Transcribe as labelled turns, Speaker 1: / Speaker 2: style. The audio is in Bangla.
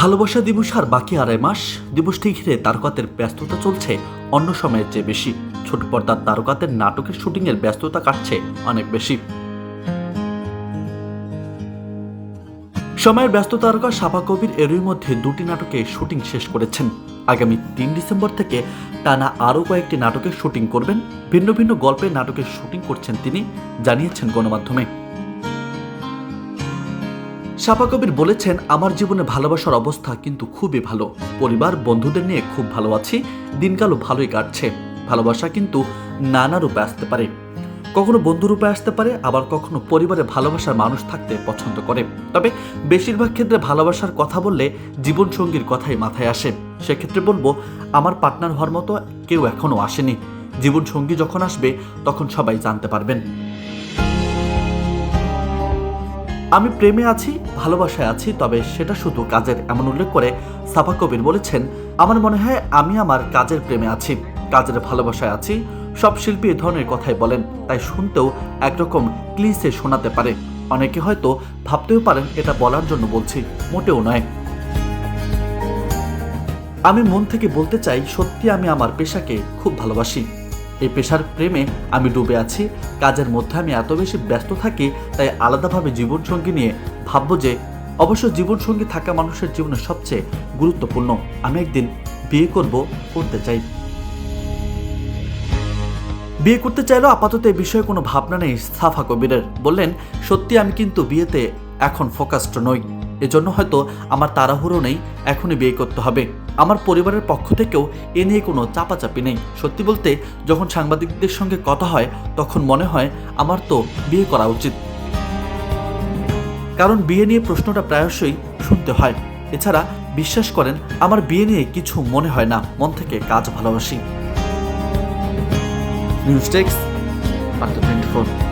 Speaker 1: ভালোবাসা দিবস আর বাকি আড়াই মাস দিবসটি ঘিরে তারকাতের ব্যস্ততা চলছে। অন্য সময়ের চেয়ে বেশি ছোট পর্দার তারকাদের নাটকের শুটিংয়ের ব্যস্ততা কাটছে অনেক বেশি। সময়ের ব্যস্ত তারকা সাপা কবির এরই মধ্যে দুটি নাটকে শুটিং শেষ করেছেন। আগামী তিন ডিসেম্বর থেকে টানা আরও কয়েকটি নাটকের শুটিং করবেন। ভিন্ন ভিন্ন গল্পের নাটকের শুটিং করছেন তিনি, জানিয়েছেন গণমাধ্যমে। সাপা কবির বলেছেন, আমার জীবনে ভালোবাসার অবস্থা কিন্তু খুবই ভালো। পরিবার, বন্ধুদের নিয়ে খুব ভালো আছি। দিনকালও ভালোই কাটছে। ভালোবাসা কিন্তু নানা রূপে আসতে পারে। কখনো বন্ধু রূপে আসতে পারে, আবার কখনো পরিবারে ভালোবাসার মানুষ থাকতে পছন্দ করে। তবে বেশিরভাগ ক্ষেত্রে ভালোবাসার কথা বললে জীবনসঙ্গীর কথাই মাথায় আসে। সেক্ষেত্রে বলব, আমার পার্টনার হওয়ার মতো কেউ এখনও আসেনি। জীবনসঙ্গী যখন আসবে, তখন সবাই জানতে পারবেন। আমি প্রেমে আছি, ভালোবাসায় আছি, তবে সেটা শুধু কাজের এমন উল্লেখ করে সাফা কবির বলেছেন, আমার মনে হয় আমি আমার কাজের প্রেমে আছি, কাজের ভালোবাসায় আছি, সব শিল্পী এ ধরনের কথাই বলেন, তাই শুনতেও একরকম ক্লিসে শোনাতে পারে। অনেকে হয়তো ভাবতেও পারেন, এটা বলার জন্য বলছি, মোটেও নয়। আমি মন থেকে বলতে চাই, সত্যি আমি আমার পেশাকে খুব ভালোবাসি। এই পেশার প্রেমে আমি ডুবে আছি। কাজের মধ্যে আমি এত বেশি ব্যস্ত থাকি, তাই আলাদাভাবে জীবনসঙ্গী নিয়ে ভাববো যে, অবশ্য জীবনসঙ্গী থাকা মানুষের জীবনে সবচেয়ে গুরুত্বপূর্ণ আমি একদিন বিয়ে করব, করতে চাই। বিয়ে করতে চাইলেও আপাতত এই বিষয়ে কোনো ভাবনা নেই সাফা কবিরের। বললেন, সত্যি আমি কিন্তু বিয়েতে এখন ফোকাসড নই। এজন্য হয়তো আমার তাড়াহুড়ো নেই, এখনই বিয়ে করতে হবে। আমার পরিবারের পক্ষ থেকেও এ নিয়ে কোনো চাপাচাপি নেই। সত্যি বলতে, যখন সাংবাদিকদের সঙ্গে কথা হয়, তখন মনে হয় আমার তো বিয়ে করা উচিত। কারণ বিয়ে নিয়ে প্রশ্নটা প্রায়শই শুনতে হয়। এছাড়া বিশ্বাস করেন, আমার বিয়ে নিয়ে কিছু মনে হয় না। মন থেকে কাজ ভালোবাসি। News text twenty four